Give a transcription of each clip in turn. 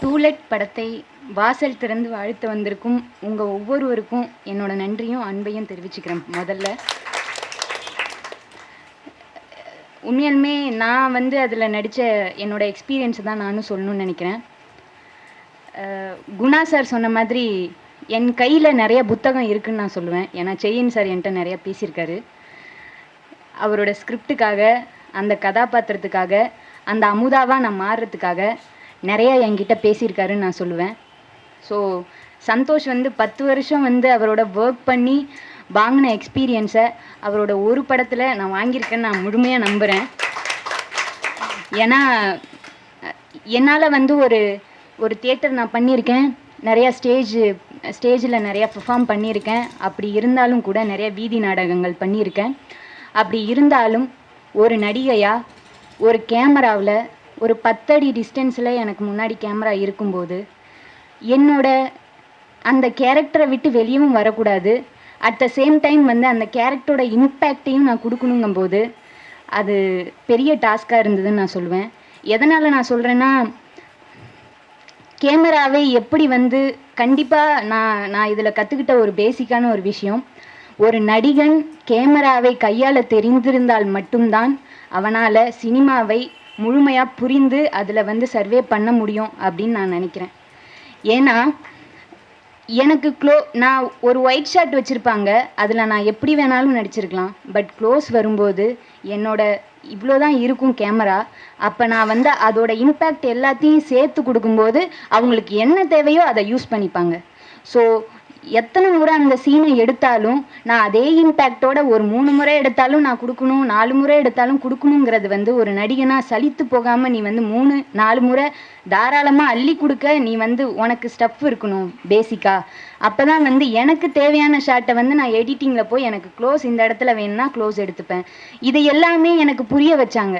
To let படத்தை வாசல் திறந்து வாழ்த்து வந்திருக்கும் உங்கள் ஒவ்வொருவருக்கும் என்னோட நன்றியும் அன்பையும் தெரிவிச்சுக்கிறேன். முதல்ல உண்மையாலுமே நான் வந்து அதில் நடித்த என்னோட எக்ஸ்பீரியன்ஸை தான் நானும் சொல்லணும்னு நினைக்கிறேன். குணா சார் சொன்ன மாதிரி என் கையில் நிறைய புத்தகம் இருக்குன்னு நான் சொல்லுவேன். ஏன்னா செயின் சார் என்கிட்ட நிறையா பேசியிருக்காரு. அவரோட ஸ்கிரிப்டுக்காக அந்த கதாபாத்திரத்துக்காக அந்த அமுதாவாக நான் மாறுறதுக்காக நிறையா என்கிட்ட பேசியிருக்காருன்னு நான் சொல்லுவேன். ஸோ சந்தோஷ் வந்து பத்து வருஷம் வந்து அவரோட ஒர்க் பண்ணி வாங்கின எக்ஸ்பீரியன்ஸை அவரோட ஒரு படத்தில் நான் வாங்கியிருக்கேன்னு நான் முழுமையாக நம்புகிறேன் ஏன்னா என்னால் வந்து ஒரு ஒரு தியேட்டர் நான் பண்ணியிருக்கேன். நிறையா ஸ்டேஜ் ஸ்டேஜில் நிறையா பெர்ஃபார்ம் பண்ணியிருக்கேன். அப்படி இருந்தாலும் கூட நிறைய வீதி நாடகங்கள் பண்ணியிருக்கேன். அப்படி இருந்தாலும் ஒரு நடிகையாக ஒரு கேமராவில் ஒரு பத்தடி டிஸ்டன்ஸில் எனக்கு முன்னாடி கேமரா இருக்கும்போது என்னோட அந்த கேரக்டரை விட்டு வெளியவும் வரக்கூடாது. அட் த சேம் டைம் வந்து அந்த கேரக்டரோட இம்பேக்டையும் நான் கொடுக்கணுங்கும்போது அது பெரிய டாஸ்காக இருந்ததுன்னு நான் சொல்லுவேன். எதனால் நான் சொல்கிறேன்னா கேமராவை எப்படி வந்து கண்டிப்பாக நான் நான் இதில் கற்றுக்கிட்ட ஒரு பேசிக்கான ஒரு விஷயம் ஒரு நடிகன் கேமராவை கையாள தெரிந்திருந்தால் மட்டும்தான் அவனால் சினிமாவை முழுமையாக புரிந்து அதில் வந்து சர்வே பண்ண முடியும் அப்படின்னு நான் நினைக்கிறேன். ஏன்னா எனக்கு க்ளோ நான் ஒரு ஒயிட் ஷர்ட் வச்சுருப்பாங்க அதில் நான் எப்படி வேணாலும் நடிச்சிருக்கலாம். பட் க்ளோஸ் வரும்போது என்னோட இவ்வளோ தான் இருக்கும் கேமரா அப்போ நான் வந்து அதோட இம்பேக்ட் எல்லாத்தையும் சேர்த்து கொடுக்கும்போது அவங்களுக்கு என்ன தேவையோ அதை யூஸ் பண்ணிப்பாங்க. ஸோ எத்தனை முறை அந்த சீனை எடுத்தாலும் நான் அதே இம்பேக்டோட ஒரு மூணு முறை எடுத்தாலும் நான் கொடுக்கணும் நாலு முறை எடுத்தாலும் கொடுக்கணுங்கிறது வந்து ஒரு நடிகனா சலித்து போகாமல் நீ வந்து மூணு நாலு முறை தாராளமாக அள்ளி கொடுக்க நீ வந்து உனக்கு ஸ்டஃப் இருக்கணும் பேசிக்காக அப்போ தான் வந்து எனக்கு தேவையான ஷாட்டை வந்து நான் எடிட்டிங்கில் போய் எனக்கு க்ளோஸ் இந்த இடத்துல வேணும்னா க்ளோஸ் எடுத்துப்பேன். இது எல்லாமே எனக்கு புரிய வச்சாங்க.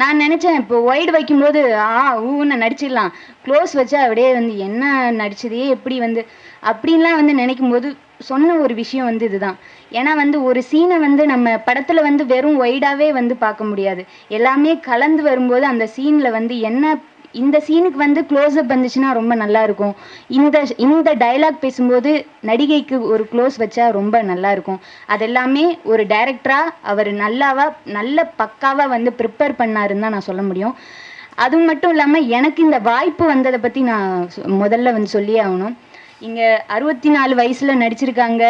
நான் நினச்சேன் இப்போ ஒய்டு வைக்கும்போது ஆ ஊன்னு நடிச்சிடலாம். க்ளோஸ் வச்சா அப்படியே வந்து என்ன நடிச்சதே எப்படி வந்து அப்படின்லாம் வந்து நினைக்கும் போது சொன்ன ஒரு விஷயம் வந்து இதுதான். ஏன்னா வந்து ஒரு சீனை வந்து நம்ம படத்தில் வந்து வெறும் ஒய்டாகவே வந்து பார்க்க முடியாது. எல்லாமே கலந்து வரும்போது அந்த சீனில் வந்து என்ன இந்த சீனுக்கு வந்து க்ளோஸ்அப் வந்துச்சுன்னா ரொம்ப நல்லா இருக்கும். இந்த இந்த டைலாக் பேசும்போது நடிகைக்கு ஒரு க்ளோஸ் வச்சா ரொம்ப நல்லா இருக்கும். அதெல்லாமே ஒரு டைரக்டராக அவர் நல்லாவா நல்ல பக்காவாக வந்து ப்ரிப்பேர் பண்ணாருன்னு தான் நான் சொல்ல முடியும். அது மட்டும் இல்லாமல் எனக்கு இந்த வாய்ப்பு வந்ததை பற்றி நான் முதல்ல வந்து சொல்லியே ஆகணும். இங்கே அறுபத்தி நாலு வயசில் நடிச்சிருக்காங்க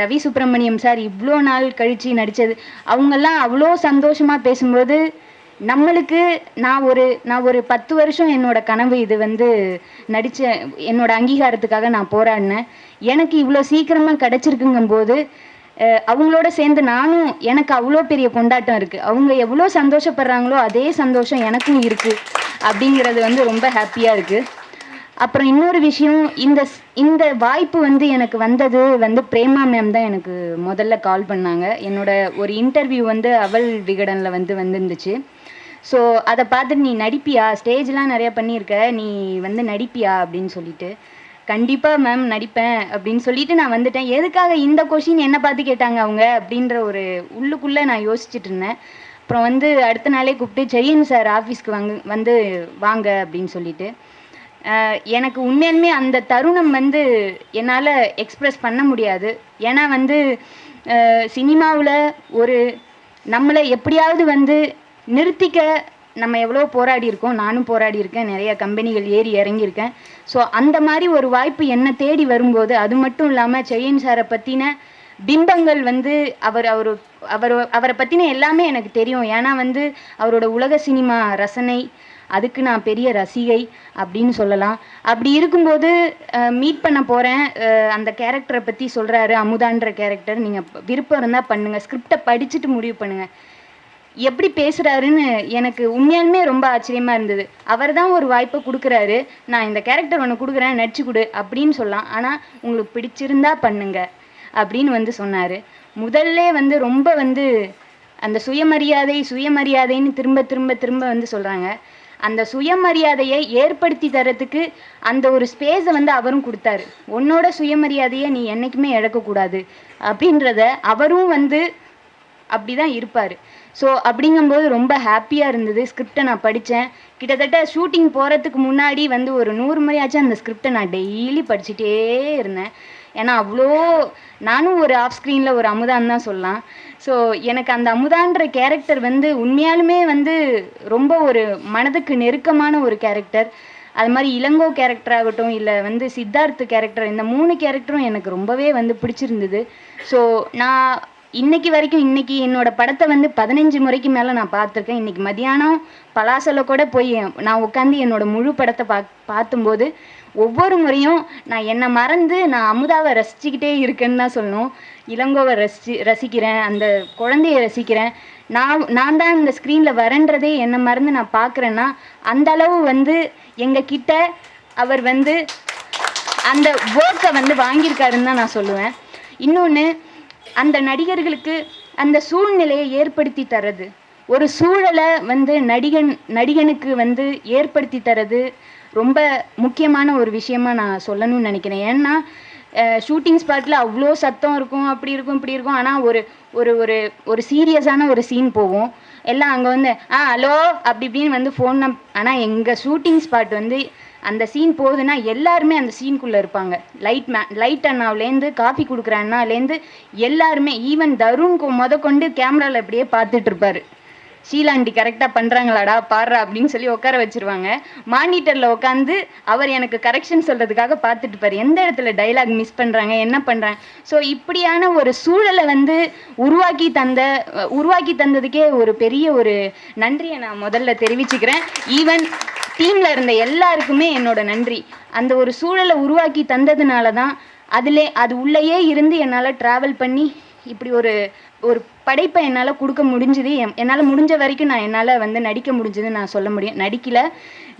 ரவி சுப்பிரமணியம் சார் இவ்வளோ நாள் கழித்து நடித்தது அவங்கெல்லாம் அவ்வளோ சந்தோஷமாக பேசும்போது நம்மளுக்கு நான் ஒரு நான் ஒரு பத்து வருஷம் என்னோட கனவு இது வந்து நடித்த என்னோட அங்கீகாரத்துக்காக நான் போராடினேன். எனக்கு இவ்வளோ சீக்கிரமாக கிடச்சிருக்குங்கும் போது அவங்களோட சேர்ந்து நானும் எனக்கு அவ்வளோ பெரிய கொண்டாட்டம் இருக்குது அவங்க எவ்வளோ சந்தோஷப்படுறாங்களோ அதே சந்தோஷம் எனக்கும் இருக்குது அப்படிங்கிறது வந்து ரொம்ப ஹாப்பியாக இருக்குது அப்புறம் இன்னொரு விஷயம் இந்த ஸ்- இந்த வாய்ப்பு வந்து எனக்கு வந்தது வந்து பிரேமா மேம் தான் எனக்கு முதல்ல கால் பண்ணாங்க. என்னோட ஒரு இன்டர்வியூ வந்து அவள் விகடனில் வந்து வந்துருந்துச்சு. ஸோ அதை பார்த்துட்டு நீ நடிப்பியா? ஸ்டேஜ்லாம் நிறையா பண்ணியிருக்க. நீ வந்து நடிப்பியா? அப்படின்னு சொல்லிட்டு. கண்டிப்பாக மேம் நடிப்பேன் அப்படின்னு சொல்லிட்டு நான் வந்துட்டேன். எதுக்காக இந்த கொஷின் என்ன பார்த்து கேட்டாங்க அவங்க? அப்படின்ற ஒரு உள்ளுக்குள்ளே நான் யோசிச்சுட்டு இருந்தேன். அப்புறம் வந்து அடுத்த நாளே கூப்பிட்டு செரியன் சார் ஆஃபீஸ்க்கு வாங்க வந்து வாங்க அப்படின்னு சொல்லிட்டு. எனக்கு உண்மையிலுமே அந்த தருணம் வந்து என்னால் எக்ஸ்ப்ரெஸ் பண்ண முடியாது. ஏன்னா வந்து சினிமாவில் ஒரு நம்மளை எப்படியாவது வந்து நிறுத்திக்க நம்ம எவ்வளோ போராடி இருக்கோம் நானும் போராடி இருக்கேன் நிறைய கம்பெனிகள் ஏறி இறங்கியிருக்கேன். ஸோ அந்த மாதிரி ஒரு வாய்ப்பு என்னை தேடி வரும்போது அது மட்டும் இல்லாமல் செயின் சாரை பற்றின பிம்பங்கள் வந்து அவர் அவர் அவர் அவரை பற்றின எல்லாமே எனக்கு தெரியும். ஏன்னா வந்து அவரோட உலக சினிமா ரசனை அதுக்கு நான் பெரிய ரசிகை அப்படின்னு சொல்லலாம். அப்படி இருக்கும்போது மீட் பண்ண போகிறேன் அந்த கேரக்டரை பற்றி சொல்கிறாரு அமுதான்ற கேரக்டர் நீங்கள் விருப்பம் இருந்தால் பண்ணுங்கள் ஸ்கிரிப்டை படிச்சுட்டு முடிவு பண்ணுங்கள் எப்படி பேசுகிறாருன்னு எனக்கு உண்மையாலுமே ரொம்ப ஆச்சரியமாக இருந்தது. அவர் தான் ஒரு வாய்ப்பை கொடுக்குறாரு. நான் இந்த கேரக்டர் ஒன்று கொடுக்குறேன் நடிச்சு கொடு அப்படின்னு சொல்லலாம். ஆனால் உங்களுக்கு பிடிச்சிருந்தா பண்ணுங்க அப்படின்னு வந்து சொன்னார். முதல்ல வந்து ரொம்ப வந்து அந்த சுயமரியாதை சுயமரியாதைன்னு திரும்ப திரும்ப திரும்ப வந்து சொல்கிறாங்க அந்த சுயமரியாதையை ஏற்படுத்தி தரத்துக்கு அந்த ஒரு ஸ்பேஸை வந்து அவரும் கொடுத்தாரு. உன்னோட சுயமரியாதையை நீ என்றைக்குமே இழக்கக்கூடாது அப்படின்றத அவரும் வந்து அப்படிதான் இருப்பார். ஸோ அப்படிங்கும்போது ரொம்ப ஹாப்பியாக இருந்தது. ஸ்கிரிப்டை நான் படித்தேன் கிட்டத்தட்ட ஷூட்டிங் போகிறதுக்கு முன்னாடி வந்து ஒரு நூறு முறையாச்சும் அந்த ஸ்கிரிப்டை நான் டெய்லி படிச்சுட்டே இருந்தேன். ஏன்னா அவ்வளோ நானும் ஒரு ஆஃப் ஸ்க்ரீனில் ஒரு அமுதான்னு தான் சொல்லலாம். ஸோ எனக்கு அந்த அமுதான்ற கேரக்டர் வந்து உண்மையாலுமே வந்து ரொம்ப ஒரு மனதுக்கு நெருக்கமான ஒரு கேரக்டர் அது மாதிரி இளங்கோ கேரக்டர் ஆகட்டும் இல்லை வந்து சித்தார்த் கேரக்டர் இந்த மூணு கேரக்டரும் எனக்கு ரொம்பவே வந்து பிடிச்சிருந்தது. ஸோ நான் இன்னைக்கு வரைக்கும் இன்னைக்கு என்னோட படத்தை வந்து பதினஞ்சு முறைக்கு மேலே நான் பார்த்துருக்கேன். இன்னைக்கு மதியானம் பலாசல கூட போய் நான் உட்காந்து என்னோட முழு படத்தை பா பார்த்தும்போது ஒவ்வொரு முறையும் நான் என்னை மறந்து நான் அமுதாவை ரசிச்சுக்கிட்டே இருக்கேன்னு தான் சொல்லணும். இளங்கோவை ரசிச்சு ரசிக்கிறேன் அந்த குழந்தைய ரசிக்கிறேன். நான் நான் தான் இந்த ஸ்க்ரீனில் வரன்றதே என்னை மறந்து நான் பார்க்குறேன்னா அந்த அளவு வந்து எங்கள் கிட்ட அவர் வந்து அந்த ஒர்க்கை வந்து வாங்கியிருக்காருன்னு தான் நான் சொல்லுவேன். இன்னொன்று அந்த நடிகர்களுக்கு அந்த சூழ்நிலையை ஏற்படுத்தி தர்றது. ஒரு சூழலை வந்து நடிகன் நடிகனுக்கு வந்து ஏற்படுத்தி தர்றது ரொம்ப முக்கியமான ஒரு விஷயமா நான் சொல்லணும்னு நினைக்கிறேன். ஏன்னா ஷூட்டிங் ஸ்பாட்டில் அவ்வளோ சத்தம் இருக்கும் அப்படி இருக்கும் இப்படி இருக்கும். ஆனால் ஒரு ஒரு ஒரு ஒரு சீரியஸான ஒரு சீன் போகும். எல்லாம் அங்கே வந்து ஆ ஹலோ அப்படி இப்படின்னு வந்து ஃபோன் ஆனால் எங்கள் ஷூட்டிங் ஸ்பாட் வந்து அந்த சீன் போகுதுன்னா எல்லாருமே அந்த சீனுக்குள்ளே இருப்பாங்க. லைட் மே லைட் அண்ணாவிலேருந்து காஃபி கொடுக்குற அண்ணாலேருந்து எல்லாருமே ஈவன் தருண் கொ- முத கொண்டு கேமராவில் அப்படியே பார்த்துட்டு இருப்பாரு. ஷீலாண்டி கரெக்டாக பண்ணுறாங்களாடா பாடுறா அப்படின்னு சொல்லி உட்கார வச்சுருவாங்க. மானிட்டரில் உட்காந்து அவர் எனக்கு கரெக்ஷன் சொல்கிறதுக்காக பார்த்துட்டு பாரு எந்த இடத்துல டைலாக் மிஸ் பண்ணுறாங்க என்ன பண்ணுறாங்க ஸோ இப்படியான ஒரு சூழலை வந்து உருவாக்கி தந்த உருவாக்கி தந்ததுக்கே ஒரு பெரிய ஒரு நன்றியை நான் முதல்ல தெரிவிச்சுக்கிறேன். ஈவன் டீமில் இருந்த எல்லாருக்குமே என்னோட நன்றி. அந்த ஒரு சூழலை உருவாக்கி தந்ததுனால தான் அதிலே அது உள்ளேயே இருந்து என்னால் ட்ராவல் பண்ணி இப்படி ஒரு ஒரு படைப்பை என்னால் கொடுக்க முடிஞ்சுது. என் என்னால் முடிஞ்ச வரைக்கும் நான் என்னால் வந்து நடிக்க முடிஞ்சதுன்னு நான் சொல்ல முடியும். நடிக்கல.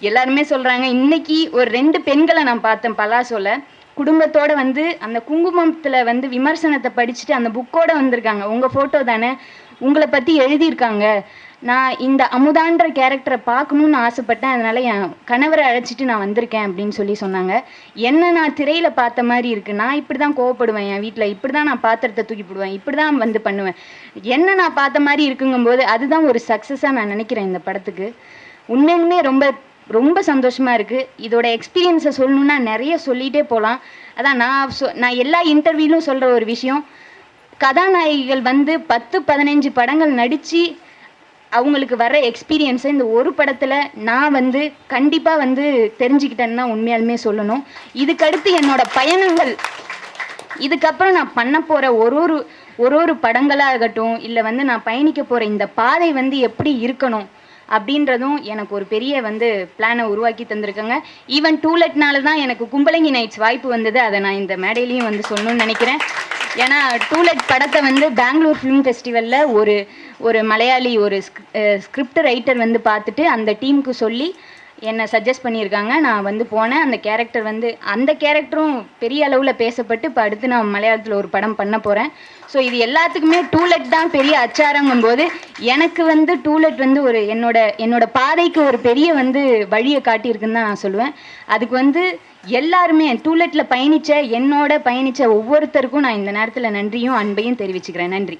எல்லாருமே சொல்கிறாங்க இன்னைக்கு ஒரு ரெண்டு பெண்களை நான் பார்த்தேன் பலாசோல. குடும்பத்தோட வந்து அந்த குங்குமத்தில் வந்து விமர்சனத்தை படிச்சுட்டு அந்த புக்கோட வந்திருக்காங்க. உங்கள் ஃபோட்டோ தானே? உங்களை பற்றி எழுதியிருக்காங்க. நான் இந்த அமுதான்ற கேரக்டரை பார்க்கணுன்னு ஆசைப்பட்டேன். அதனால என் கணவரை அழைச்சிட்டு நான் வந்திருக்கேன் அப்படின்னு சொல்லி சொன்னாங்க. என்ன நான் திரையில பார்த்த மாதிரி இருக்கு. நான் இப்படி தான் கோவப்படுவேன் என் வீட்டில் இப்படி தான் நான் பாத்திரத்தை தூக்கி போடுவேன். இப்படி தான் வந்து பண்ணுவேன். என்ன நான் பார்த்த மாதிரி இருக்குங்கும்போது அதுதான் ஒரு சக்ஸஸாக நான் நினைக்கிறேன் இந்த படத்துக்கு. உண்மையுமே ரொம்ப ரொம்ப சந்தோஷமா இருக்கு. இதோட எக்ஸ்பீரியன்ஸை சொல்லணும்னா நிறைய சொல்லிட்டே போகலாம் அதான் நான் சொ- நான் எல்லா இன்டர்வியூலும் சொல்ற ஒரு விஷயம். கதாநாயகிகள் வந்து பத்து பதினஞ்சு படங்கள் நடித்து அவங்களுக்கு வர எக்ஸ்பீரியன்ஸை இந்த ஒரு படத்தில் நான் வந்து கண்டிப்பாக வந்து தெரிஞ்சுக்கிட்டேன்னு தான் உண்மையாலுமே சொல்லணும். இதுக்கடுத்து என்னோட பயணங்கள். இதுக்கப்புறம் நான் பண்ண போகிற ஒரு ஒரு ஒரு ஒரு படங்களாகட்டும் இல்லை வந்து நான் பயணிக்க போகிற இந்த பாதை வந்து எப்படி இருக்கணும் அப்படின்றதும் எனக்கு ஒரு பெரிய வந்து பிளானை உருவாக்கி தந்திருக்காங்க. ஈவன் டூலெட்னால தான் எனக்கு கும்பலங்கி நைட்ஸ் வாய்ப்பு வந்தது. அதை நான் இந்த மேடையிலையும் வந்து சொல்லணும்னு நினைக்கிறேன். ஏன்னா டூலெட் படத்தை வந்து பெங்களூர் ஃபிலிம் ஃபெஸ்டிவலில் ஒரு ஒரு மலையாளி ஒரு ஸ்கிரிப்ட் ரைட்டர் வந்து பார்த்துட்டு அந்த டீமுக்கு சொல்லி என்னை சஜஸ்ட் பண்ணியிருக்காங்க. நான் வந்து போனேன். அந்த கேரக்டர் வந்து அந்த கேரக்டரும் பெரிய அளவில் பேசப்பட்டு இப்போ அடுத்து நான் மலையாளத்தில் ஒரு படம் பண்ண போகிறேன் ஸோ இது எல்லாத்துக்குமே டூலெட் தான் பெரிய அச்சாரங்கும் போது எனக்கு வந்து டூலெட் வந்து ஒரு என்னோட என்னோட பாதைக்கு ஒரு பெரிய வந்து வழியை காட்டியிருக்குன்னு தான் நான் சொல்லுவேன். அதுக்கு வந்து எல்லாருமே டூலெட்டில் பயணித்த என்னோட பயணித்த ஒவ்வொருத்தருக்கும் நான் இந்த நேரத்தில் நன்றியும் அன்பையும் தெரிவிச்சுக்கிறேன். நன்றி.